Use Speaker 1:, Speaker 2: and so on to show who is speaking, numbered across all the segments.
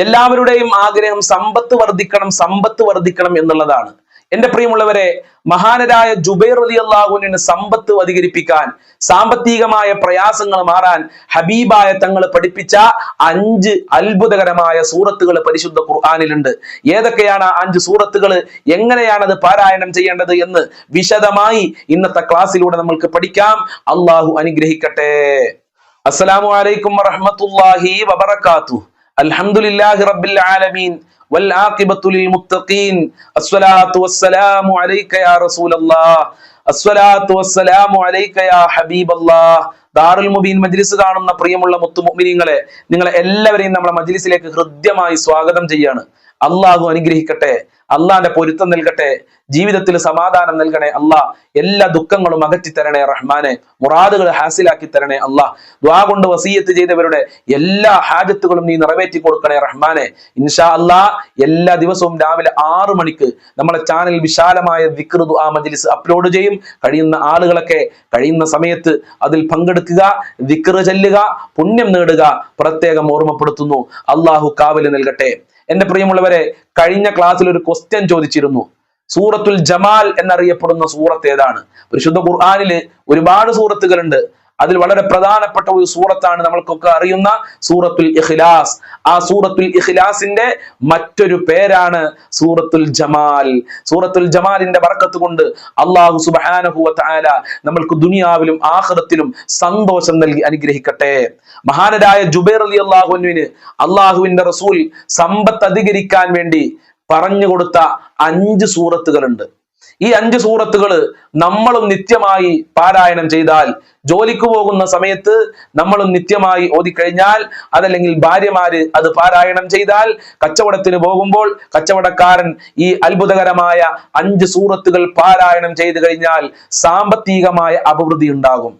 Speaker 1: എല്ലാവരുടെയും ആഗ്രഹം സമ്പത്ത് വർദ്ധിക്കണം സമ്പത്ത് വർദ്ധിക്കണം എന്നുള്ളതാണ്. എന്റെ പ്രിയമുള്ളവരെ മഹാനരായ ജുബൈർ അലി അള്ളാഹുവിന് സമ്പത്ത് അധികരിപ്പിക്കാൻ സാമ്പത്തികമായ പ്രയാസങ്ങൾ മാറാൻ ഹബീബായ തങ്ങൾ പഠിപ്പിച്ച അഞ്ച് അത്ഭുതകരമായ സൂറത്തുകൾ പരിശുദ്ധ ഖുർആാനിലുണ്ട്. ഏതൊക്കെയാണ് അഞ്ച് സൂറത്തുകൾ? എങ്ങനെയാണ് അത് പാരായണം ചെയ്യേണ്ടത് എന്ന് വിശദമായി ഇന്നത്തെ ക്ലാസ്സിലൂടെ നമ്മൾക്ക് പഠിക്കാം. അള്ളാഹു അനുഗ്രഹിക്കട്ടെ. അസ്സലാമു അലൈക്കും വറഹ്മത്തുള്ളാഹി വബറകാതുഹു. അൽഹംദുലില്ലാഹി റബ്ബിൽ ആലമീൻ വൽ ആഖിബത്തു ലിൽ മുത്തഖീൻ അസ്സലാത്തു വസ്സലാമു അലൈക യാ റസൂലല്ലാഹ് അസ്സലാത്തു വസ്സലാമു അലൈക യാ ഹബീബല്ലാഹ് ദാറുൽ മുബീൻ മജ്ലിസ് കാണുന്ന പ്രിയമുള്ള മുത്തുമുഅ്മിനീങ്ങളെ നിങ്ങളെ എല്ലാവരെയും നമ്മളെ മജ്ലിസിലേക്ക് ഹൃദ്യമായി സ്വാഗതം ചെയ്യാണ്. അള്ളാഹു അനുഗ്രഹിക്കട്ടെ അള്ളാന്റെ പൊരുത്തം നൽകട്ടെ ജീവിതത്തിൽ സമാധാനം നൽകണേ അള്ളാ എല്ലാ ദുഃഖങ്ങളും അകറ്റി തരണേ റഹ്മാനെ മുറാദുകൾ ഹാസിലാക്കി തരണേ അള്ളാ. ദ്വാ കൊണ്ട് വസീയത്ത് ചെയ്തവരുടെ എല്ലാ ഹാജത്തുകളും നീ നിറവേറ്റി കൊടുക്കണേ റഹ്മാനെ. ഇൻഷാ അല്ലാ എല്ലാ ദിവസവും രാവിലെ ആറു മണിക്ക് നമ്മളെ ചാനൽ വിശാലമായ വിക്ർ ദുആ മജ്ലിസ് അപ്ലോഡ് ചെയ്യും. കഴിയുന്ന ആളുകളൊക്കെ കഴിയുന്ന സമയത്ത് അതിൽ പങ്കെടുക്കുക വിക്ര ചെല്ലുക പുണ്യം നേടുക പ്രത്യേകം ഓർമ്മപ്പെടുത്തുന്നു. അള്ളാഹു കാവൽ നൽകട്ടെ. എന്റെ പ്രിയമുള്ളവരെ കഴിഞ്ഞ ക്ലാസ്സിൽ ഒരു ക്വസ്റ്റ്യൻ ചോദിച്ചിരുന്നു. സൂറത്തുൽ ജമാൽ എന്നറിയപ്പെടുന്ന സൂറത്ത് ഏതാണ്? പരിശുദ്ധ ഖുർആാനിൽ ഒരുപാട് സൂറത്തുകളുണ്ട്. അതിൽ വളരെ പ്രധാനപ്പെട്ട ഒരു സൂറത്താണ് നമ്മൾക്കൊക്കെ അറിയുന്ന സൂറത്തുൽ ഇഖ്ലാസ്. ആ സൂറത്തുൽ ഇഖ്ലാസിന്റെ മറ്റൊരു പേരാണ് സൂറത്തുൽ ജമാൽ. സൂറത്തുൽ ജമാലിന്റെ വറക്കത്ത് കൊണ്ട് അള്ളാഹു സുബ്ഹാനഹു വ തആല നമ്മൾക്ക് ദുനിയാവിലും ആഖിറത്തിലും സന്തോഷം നൽകി അനുഗ്രഹിക്കട്ടെ. മഹാനരായ ജുബൈർ അലി അള്ളാഹുവിന് അള്ളാഹുവിന്റെ റസൂൽ സമ്പത്ത് അധികരിക്കാൻ വേണ്ടി പറഞ്ഞു കൊടുത്ത അഞ്ച് സൂറത്തുകളുണ്ട്. ഈ അഞ്ച് സൂറത്തുകൾ നമ്മളും നിത്യമായി പാരായണം ചെയ്താൽ ജോലിക്ക് പോകുന്ന സമയത്ത് നമ്മളും നിത്യമായി ഓതിക്കഴിഞ്ഞാൽ അതല്ലെങ്കിൽ ഭാര്യമാര് അത് പാരായണം ചെയ്താൽ കച്ചവടത്തിന് പോകുമ്പോൾ കച്ചവടക്കാരൻ ഈ അത്ഭുതകരമായ അഞ്ച് സൂറത്തുകൾ പാരായണം ചെയ്തു കഴിഞ്ഞാൽ സാമ്പത്തികമായ അഭിവൃദ്ധി ഉണ്ടാകും.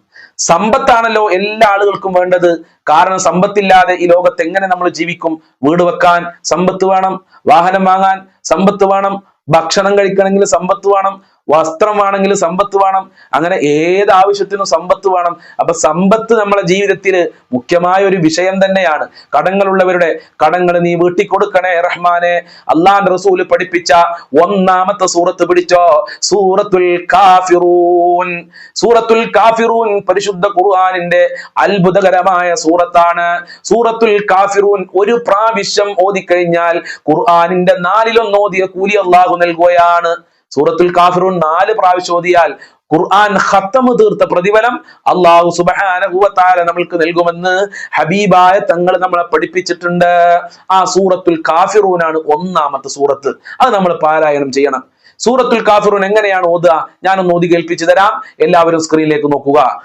Speaker 1: സമ്പത്താണല്ലോ എല്ലാ ആളുകൾക്കും വേണ്ടത്. കാരണം സമ്പത്തില്ലാതെ ഈ ലോകത്ത് എങ്ങനെ നമ്മൾ ജീവിക്കും? വീട് വെക്കാൻ സമ്പത്ത് വേണം വാഹനം വാങ്ങാൻ സമ്പത്ത് വേണം ഭക്ഷണം കഴിക്കണമെങ്കിൽ സമ്പത്ത് വേണം. വസ്ത്രം വേണമെങ്കിൽ സമ്പത്ത് വേണം അങ്ങനെ ഏത് ആവശ്യത്തിനും സമ്പത്ത് വേണം. അപ്പൊ സമ്പത്ത് നമ്മളെ ജീവിതത്തിൽ മുഖ്യമായ ഒരു വിഷയം തന്നെയാണ്. കടങ്ങളുള്ളവരുടെ കടങ്ങൾ നീ വീട്ടി കൊടുക്കണേ റഹ്മാനെ. അള്ളാൻ റസൂൽ പഠിപ്പിച്ച ഒന്നാമത്തെ സൂറത്ത് പിടിച്ചോ? സൂറത്തുൽ കാഫിറൂൻ. സൂറത്തുൽ കാഫിറൂൻ പരിശുദ്ധ ഖുർആനിന്റെ അത്ഭുതകരമായ സൂറത്താണ്. സൂറത്തുൽ കാഫിറൂൻ ഒരു പ്രാവശ്യം ഓതിക്കഴിഞ്ഞാൽ ഖുർആനിന്റെ നാലിലൊന്ന് ഓതിയ കൂലി അള്ളാഹു നൽകുകയാണ്. സൂറത്തുൽ കാഫിറൂൻ നാല് പ്രാവശ്യം ഓതിയാൽ ഖുർആൻ ഖത്തമ തീർത്ത പ്രതിഫലം അള്ളാഹു സുബാന നമ്മൾക്ക് നൽകുമെന്ന് ഹബീബായ തങ്ങൾ നമ്മളെ പഠിപ്പിച്ചിട്ടുണ്ട്. ആ സൂറത്തുൽ കാഫിറൂനാണ് ഒന്നാമത്തെ സൂറത്ത്. അത് നമ്മൾ പാരായണം ചെയ്യണം. സൂറത്തുൽ കാഫിറൂൻ എങ്ങനെയാണ് ഓതുക? ഞാനൊന്ന് ഓതി കേൾപ്പിച്ചു തരാം. എല്ലാവരും സ്ക്രീനിലേക്ക് നോക്കുക.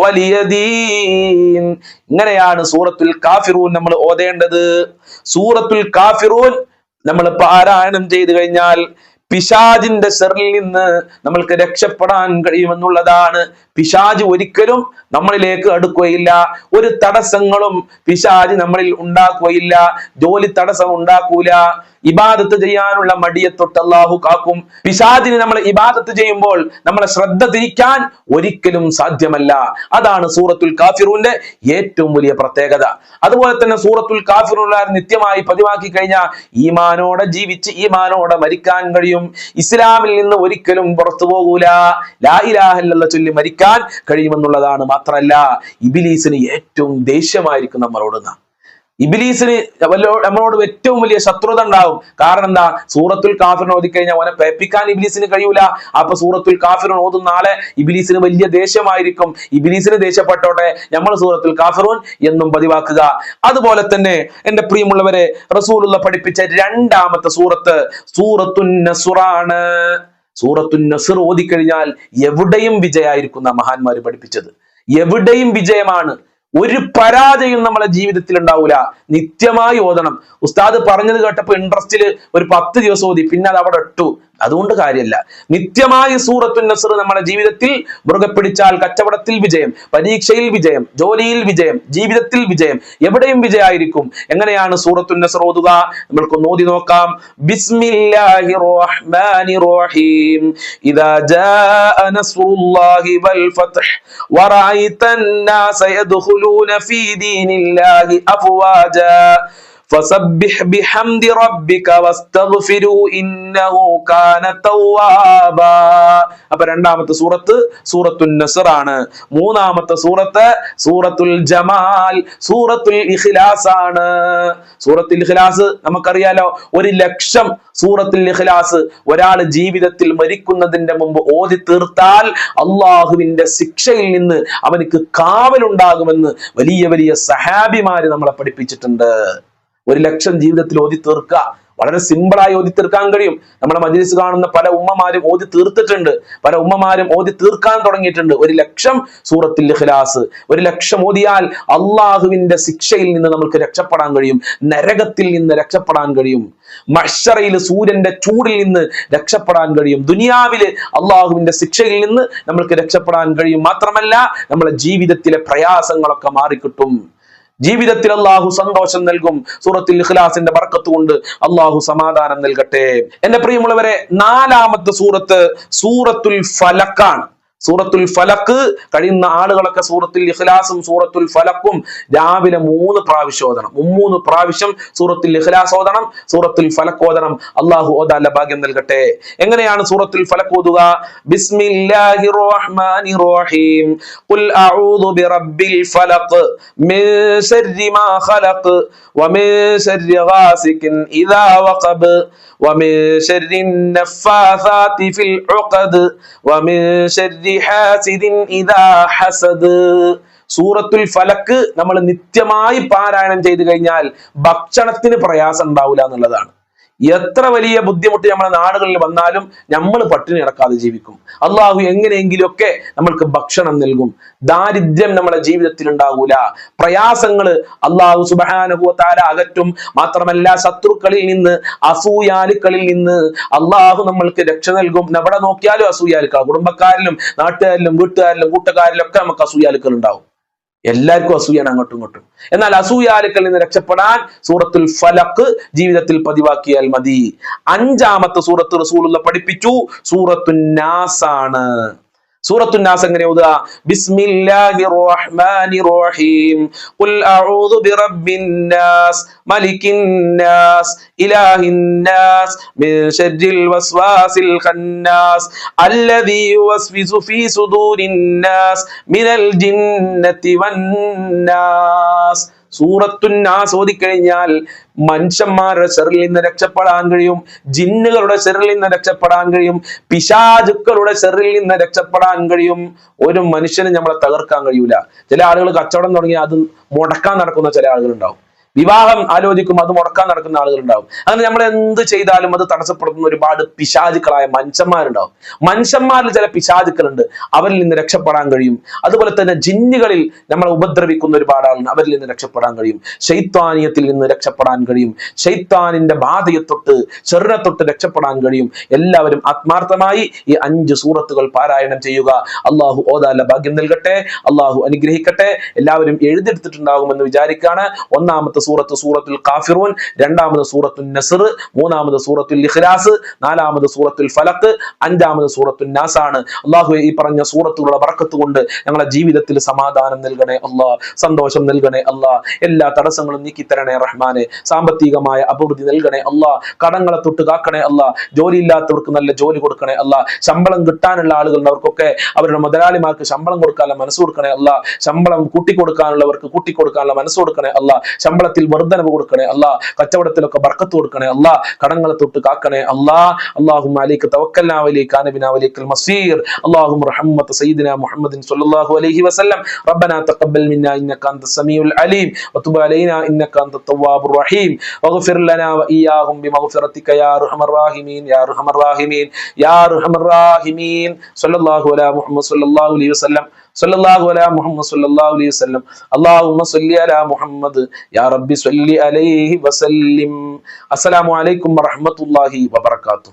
Speaker 1: വലിയ ഇങ്ങനെയാണ് സൂറത്തുൽ കാഫിറൂൻ നമ്മൾ ഓതേണ്ടത്. സൂറത്തുൽ കാഫിറൂൻ നമ്മൾ പാരായണം ചെയ്തു കഴിഞ്ഞാൽ പിശാജിന്റെ സെറിൽ നിന്ന് നമ്മൾക്ക് രക്ഷപ്പെടാൻ കഴിയുമെന്നുള്ളതാണ്. പിശാജ് ഒരിക്കലും നമ്മളിലേക്ക് അടുക്കുകയില്ല. ഒരു തടസ്സങ്ങളും പിശാജ് നമ്മളിൽ ഉണ്ടാക്കുകയില്ല. ജോലി തടസ്സം ഉണ്ടാക്കൂല. ഇബാദത്ത് ചെയ്യാനുള്ള മടിയെ തൊട്ട് അള്ളാഹു കാക്കും. പിശാദിന് നമ്മൾ ഇബാദത്ത് ചെയ്യുമ്പോൾ നമ്മളെ ശ്രദ്ധ തിരിക്കാൻ ഒരിക്കലും സാധ്യമല്ല. അതാണ് സൂറത്തുൽ കാഫിറൂന്റെ ഏറ്റവും വലിയ പ്രത്യേകത. അതുപോലെ തന്നെ സൂറത്തുൽ കാഫിറുള്ള നിത്യമായി പതിവാക്കി കഴിഞ്ഞാൽ ഈമാനോടെ ജീവിച്ച് ഈമാനോടെ മരിക്കാൻ കഴിയും. ഇസ്ലാമിൽ നിന്ന് ഒരിക്കലും പുറത്തു പോകൂല. ലാ ഇലാഹല്ല ചൊല്ലി മരിക്കാൻ കഴിയുമെന്നുള്ളതാണ് മാത്രമല്ല ഇബിലീസിന് ഏറ്റവും ദേഷ്യമായിരിക്കും നമ്മളോട് നാം. ഇബിലീസിന് നമ്മളോട് ഏറ്റവും വലിയ ശത്രുത ഉണ്ടാവും. കാരണം എന്താ? സൂറത്തുൽ കാഫിറിനെ ഓതിക്കഴിഞ്ഞാൽ അവനെ പേപ്പിക്കാൻ ഇബിലീസിന് കഴിയൂല. അപ്പൊ സൂറത്തുൽ കാഫിർ ഓതുന്ന നാളെ ഇബിലീസിന് വലിയ ദേഷ്യമായിരിക്കും. ഇബിലീസിന് ദേഷ്യപ്പെട്ടോട്ടെ നമ്മൾ സൂറത്തുൽ കാഫിറൂൻ എന്നും പതിവാക്കുക. അതുപോലെ തന്നെ എന്റെ പ്രിയമുള്ളവരെ റസൂലുള്ള പഠിപ്പിച്ച രണ്ടാമത്തെ സൂറത്ത് സൂറത്തുൻ നസുറാണ്. സൂറത്തുൻ നസുർ ഓതിക്കഴിഞ്ഞാൽ എവിടെയും വിജയായിരിക്കുന്ന മഹാന്മാര് പഠിപ്പിച്ചത്. എവിടെയും വിജയമാണ്. ഒരു പരാജയം നമ്മളെ ജീവിതത്തിൽ ഉണ്ടാവൂല. നിത്യമായി ഓതണം. ഉസ്താദ് പറഞ്ഞത് കേട്ടപ്പോ ഇൻട്രസ്റ്റിൽ ഒരു പത്ത് ദിവസം ഓതി. പിന്നെ അത് അവിടെ ഇട്ടു. അതുകൊണ്ട് കാര്യമല്ല നിത്യമായി സൂറത്തു നസർ നമ്മുടെ ജീവിതത്തിൽ മുറുകെ പിടിച്ചാൽ കച്ചവടത്തിൽ വിജയം പരീക്ഷയിൽ വിജയം ജോലിയിൽ വിജയം ജീവിതത്തിൽ വിജയം എവിടെയും വിജയമായിരിക്കും എങ്ങനെയാണ് സൂറത്തു നസർ ഓതുക നമ്മൾക്ക് നോതി നോക്കാം ബിസ്മില്ലാഹി റഹ്മാനി റഹീം ഇദാ ജാഅ നസ്റുല്ലാഹി വൽ ഫത്ഹ് വറഅയ്ത الناس يدخلون في دين الله أفواجا فسبح بحمد ربك واستغفروا إنه كان توابا അപ്പൊ രണ്ടാമത്തെ സൂറത്ത് സൂറത്തുൽ നസർ ആണ് മൂന്നാമത്തെ സൂറത്ത് സൂറത്തുൽ ജമാൽ സൂറത്തുൽ ഇഖ്ലാസ് ആണ് സൂറത്തുൽ ഇഖ്ലാസ് നമുക്കറിയാലോ ഒരു ലക്ഷം സൂറത്തുൽ ഇഖ്ലാസ് ഒരാൾ ജീവിതത്തിൽ മരിക്കുന്നതിന്റെ മുമ്പ് ഓതി തീർത്താൽ അള്ളാഹുവിന്റെ ശിക്ഷയിൽ നിന്ന് അവനക്ക് കാവലുണ്ടാകുമെന്ന് വലിയ വലിയ സഹാബിമാര് നമ്മളെ പഠിപ്പിച്ചിട്ടുണ്ട് ഒരു ലക്ഷം ജീവിതത്തിൽ ഓതി തീർക്കുക. വളരെ സിമ്പിളായി ഓതി തീർക്കാൻ കഴിയും. നമ്മുടെ മജ്ലിസ് കാണുന്ന പല ഉമ്മമാരും ഓതി തീർത്തിട്ടുണ്ട്. പല ഉമ്മമാരും ഓതി തീർക്കാൻ തുടങ്ങിയിട്ടുണ്ട്. ഒരു ലക്ഷം സൂറത്തിൽ ഇഖ്ലാസ്. ഒരു ലക്ഷം ഓതിയാൽ അള്ളാഹുവിന്റെ ശിക്ഷയിൽ നിന്ന് നമുക്ക് രക്ഷപ്പെടാൻ കഴിയും. നരകത്തിൽ നിന്ന് രക്ഷപ്പെടാൻ കഴിയും. മഷറയിൽ സൂര്യന്റെ ചൂടിൽ നിന്ന് രക്ഷപ്പെടാൻ കഴിയും. ദുനിയാവിൽ അള്ളാഹുവിന്റെ ശിക്ഷയിൽ നിന്ന് നമ്മൾക്ക് രക്ഷപ്പെടാൻ കഴിയും. മാത്രമല്ല നമ്മുടെ ജീവിതത്തിലെ പ്രയാസങ്ങളൊക്കെ മാറിക്കിട്ടും. ജീവിതത്തിൽ അള്ളാഹു സന്തോഷം നൽകും. സൂറത്തിൽ ഇഖ്ലാസിന്റെ ബർക്കത്ത് കൊണ്ട് അള്ളാഹു സമാധാനം നൽകട്ടെ. എന്റെ പ്രിയമുള്ളവരെ നാലാമത്തെ സൂറത്ത് സൂറത്തുൽ ഫലക്കാണ്. സൂറത്തുൽ ഫലക്ക് കഴിയുന്ന ആളുകളൊക്കെ സൂറത്തുൽ ഇഖ്ലാസും സൂറത്തുൽ ഫലക്കും രാവിലെ മൂന്ന് പ്രാവശ്യം ഓതണം മുമ്മൂന്ന് പ്രാവശ്യം സൂറത്തുൽ ഇഖ്ലാസ് ഓതണം സൂറത്തുൽ ഫലക്ക് ഓതണം അള്ളാഹു ഓതാല ഭാഗ്യം നൽകട്ടെ എങ്ങനെയാണ് സൂറത്തുൽ ഫലക്ക് ഓതുക ബിസ്മില്ലാഹിർ റഹ്മാനിർ റഹീം ഖുൽ അഊദു ബിറബ്ബിൽ ഫലഖ് മിൻ ശർരി മാ ഖലഖ് വമിൻ ശർരി ഗാസികിൻ ഇദാ വഖബ് ومن شر النفاثات في العقد ومن شر ഹസദ്. സൂറത്തുൽ ഫലക്ക് നമ്മൾ നിത്യമായി പാരായണം ചെയ്തു കഴിഞ്ഞാൽ ഭക്ഷണത്തിന് പ്രയാസം ഉണ്ടാവില്ല എന്നുള്ളതാണ്. എത്ര വലിയ ബുദ്ധിമുട്ട് നമ്മുടെ നാടുകളിൽ വന്നാലും നമ്മൾ പട്ടിണി കിടക്കാതെ ജീവിക്കും. അള്ളാഹു എങ്ങനെയെങ്കിലുമൊക്കെ നമ്മൾക്ക് ഭക്ഷണം നൽകും. ദാരിദ്ര്യം നമ്മുടെ ജീവിതത്തിൽ ഉണ്ടാകൂല പ്രയാസങ്ങൾ അള്ളാഹു സുബാനുഭവത്താല അകറ്റും. മാത്രമല്ല ശത്രുക്കളിൽ നിന്ന് അസൂയാലുക്കളിൽ നിന്ന് അള്ളാഹു നമ്മൾക്ക് രക്ഷ നൽകും. എവിടെ നോക്കിയാലും അസൂയാലുക്കൾ കുടുംബക്കാരിലും നാട്ടുകാരിലും വീട്ടുകാരിലും കൂട്ടുകാരിലും ഒക്കെ നമുക്ക് അസൂയാലുക്കൾ ഉണ്ടാവും. എല്ലാവർക്കും അസൂയാണ് അങ്ങോട്ടും ഇങ്ങോട്ടും. എന്നാൽ അസൂയാലുക്കളിൽ നിന്ന് രക്ഷപ്പെടാൻ സൂറത്തുൽ ഫലക്ക് ജീവിതത്തിൽ പതിവാക്കിയാൽ മതി. അഞ്ചാമത്തെ സൂറത്ത് റസൂലുള്ള പഠിപ്പിച്ചു. സൂറത്തു നാസാണ്. സൂറത്തു നാസ് എങ്ങനെ ഓതുക? ബിസ്മില്ലാഹിർ റഹ്മാനിർ റഹീം ഖുൽ അഊദു ബിറബ്ബിൻ നാസ് മലിക്കിൻ മിൻ ശർരിൽ വസ്വാസിൽ ഖന്നാസ് അല്ലദീ യുവസ്വിസു ഫീ സുദൂരിൻ മിനൽ ജിന്നത്തി വൻ നാസ് സൂറത്തുന്നാസ് ഓതിക്കഴിഞ്ഞാൽ മനുഷ്യന്മാരുടെ ചെറിൽ നിന്ന് രക്ഷപ്പെടാൻ കഴിയും ജിന്നുകളുടെ ചെറിൽ നിന്ന് രക്ഷപ്പെടാൻ കഴിയും പിശാചുക്കളുടെ ചെറിൽ നിന്ന് രക്ഷപ്പെടാൻ കഴിയും. ഒരു മനുഷ്യന് നമ്മളെ തകർക്കാൻ കഴിയൂല. ചില ആളുകൾ കച്ചവടം തുടങ്ങി അത് മുടക്കാൻ നടക്കുന്ന ചില ആളുകൾ ഉണ്ടാവും വിവാഹം ആലോചിക്കും അത് മുടക്കാൻ നടക്കുന്ന ആളുകൾ ഉണ്ടാവും അങ്ങനെ നമ്മൾ എന്ത് ചെയ്താലും അത് തടസ്സപ്പെടുത്തുന്ന ഒരുപാട് പിശാചുക്കളായ മനുഷ്യന്മാരുണ്ടാവും. മനുഷ്യന്മാരിൽ ചില പിശാചുക്കളുണ്ട്. അവരിൽ നിന്ന് രക്ഷപ്പെടാൻ കഴിയും. അതുപോലെ തന്നെ ജിന്നുകളിൽ നമ്മളെ ഉപദ്രവിക്കുന്ന ഒരുപാട് ആളുണ്ട്. അവരിൽ നിന്ന് രക്ഷപ്പെടാൻ കഴിയും. ശൈത്വാനീയത്തിൽ നിന്ന് രക്ഷപ്പെടാൻ കഴിയും. ശൈത്താനിന്റെ ബാധയെ തൊട്ട് ചെറിനെ തൊട്ട് രക്ഷപ്പെടാൻ കഴിയും. എല്ലാവരും ആത്മാർത്ഥമായി ഈ അഞ്ച് സൂറത്തുകൾ പാരായണം ചെയ്യുക. അള്ളാഹു ഓതാല ഭാഗ്യം നൽകട്ടെ. അള്ളാഹു അനുഗ്രഹിക്കട്ടെ. എല്ലാവരും എഴുതിയെടുത്തിട്ടുണ്ടാകുമെന്ന് വിചാരിക്കുകയാണ്. ഒന്നാമത്തെ സൂറത്ത് സൂറത്തുൽ കാഫിറൂൻ രണ്ടാമത് സൂറത്തുൽ നസർ മൂന്നാമത് സൂറത്തുൽ ഇഖ്ലാസ് നാലാമത് സൂറത്തുൽ ഫലക്ക് അഞ്ചാമത് സൂറത്തുൽ ആണ് അള്ളാഹു ഈ പറഞ്ഞ സൂറത്തുകളുടെ വറക്കത്ത് കൊണ്ട് ഞങ്ങളുടെ ജീവിതത്തിൽ സമാധാനം നൽകണേ അള്ളാഹ് സന്തോഷം നൽകണേ അള്ളാഹ് എല്ലാ തടസ്സങ്ങളും നീക്കി തരണേ റഹ്മാനെ സാമ്പത്തികമായ അഭിവൃദ്ധി നൽകണേ അള്ളാഹ് കടങ്ങളെ തൊട്ട് കാക്കണേ അള്ളാഹ് ജോലിയില്ലാത്തവർക്ക് നല്ല ജോലി കൊടുക്കണേ അള്ളാഹ് ശമ്പളം കിട്ടാനുള്ള ആളുകൾ അവർക്കൊക്കെ അവരുടെ മുതലാളിമാർക്ക് ശമ്പളം കൊടുക്കാനുള്ള മനസ്സ് കൊടുക്കണേ അള്ളാഹ് ശമ്പളം കൂട്ടിക്കൊടുക്കാനുള്ളവർക്ക് കൂട്ടിക്കൊടുക്കാനുള്ള മനസ്സ് കൊടുക്കണേ അള്ളാഹ് ശമ്പളത്തിൽ കച്ചവടത്തിൽ വർധനവ് കൊടുക്കണേ. അല്ല കച്ചവടത്തിലൊക്കെ ബർക്കത്ത് കൊടുക്കണേ. അല്ല കടങ്ങളെ തൊട്ട് കാക്കണേ. അല്ലാ അള്ളാഹും അലിക്ക് തവക്കല്ലാവലി കാനബിനാവലിക്കൽ മസീർ. അള്ളാഹും റഹ്മത്ത് സയ്യിദിന മുഹമ്മദിൻ സല്ലല്ലാഹു അലൈഹി വസല്ലം. റബ്ബന തഖബ്ബൽ മിന്നാ ഇന്നക അൻത സമീഉൽ അലീം. വതുബ് അലൈനാ ഇന്നക അൻത തവ്വാബുർ റഹീം. വഗ്ഫിർ ലനാ വഇയാഹും ബിമഗ്ഫിറതിക യാ അർഹമർ റഹീമീൻ യാ അർഹമർ റഹീമീൻ യാ അർഹമർ റഹീമീൻ. സല്ലല്ലാഹു അലാ മുഹമ്മദ് സല്ലല്ലാഹു അലൈഹി വസല്ലം. സല്ലല്ലാഹു അലാ മുഹമ്മദ് സല്ലല്ലാഹു അലൈഹി വസല്ലം. അല്ലാഹുമ്മ സല്ലി അലാ മുഹമ്മദ്. യാ اللهم صل على محمد يا ربي صل عليه